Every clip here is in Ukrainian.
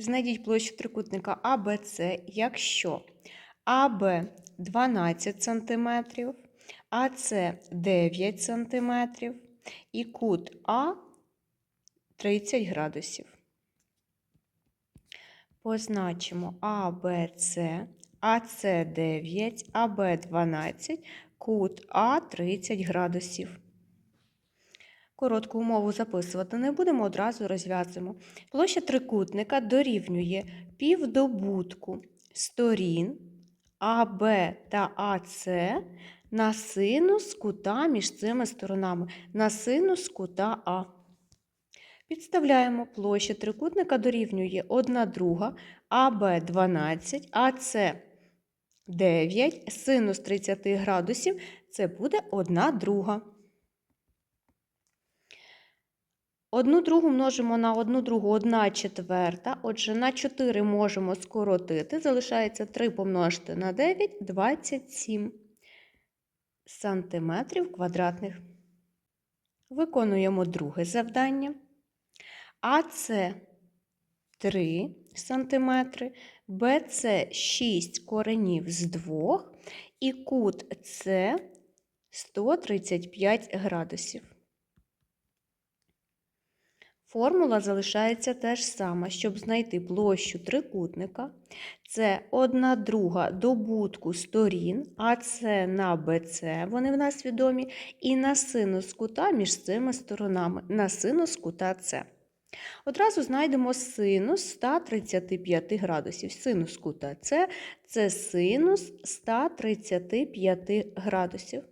Знайдіть площу трикутника АБЦ, якщо АБ 12 см, АЦ 9 см і кут А 30 градусів. Позначимо АБЦ, АЦ 9, АБ 12, кут А 30 градусів. Коротку умову записувати не будемо, одразу розв'язуємо. Площа трикутника дорівнює півдобутку сторін АБ та АЦ на синус кута між цими сторонами, на синус кута А. Підставляємо площа трикутника дорівнює 1 друга АБ 12, АЦ 9, синус 30 градусів це буде 1 друга. Одну другу множимо на одну другу 1 четверта. Отже, на 4 можемо скоротити. Залишається 3 помножити на 9 27 сантиметрів квадратних. Виконуємо друге завдання. АЦ 3 см, БЦ 6 коренів з 2 і кут С 135 градусів. Формула залишається те ж сама, щоб знайти площу трикутника. Це 1 друга добутку сторін, АС на БЦ, вони в нас відомі, і на синус кута між цими сторонами, на синус кута С. Одразу знайдемо синус 135 градусів. Синус кута С – це синус 135 градусів.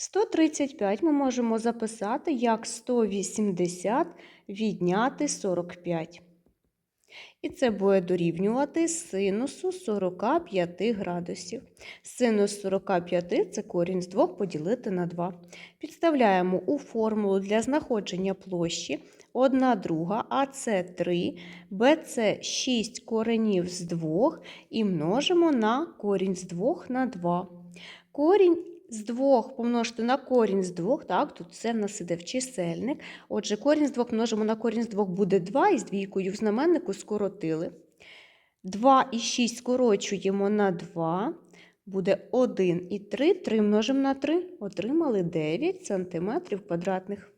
135 ми можемо записати як 180 відняти 45. І це буде дорівнювати синусу 45 градусів. Синус 45 це корінь з 2 поділити на 2. Підставляємо у формулу для знаходження площі 1 друга, АЦ 3, БЦ 6 коренів з 2 і множимо на корінь з 2 на 2. Корінь з 2 помножити на корінь з 2, так, тут це в нас іде в чисельник. Отже, корінь з 2 множимо на корінь з 2 буде 2, і з двійкою в знаменнику скоротили. 2 і 6 скорочуємо на 2, буде 1 і 3, 3 множимо на 3, отримали 9 см квадратних.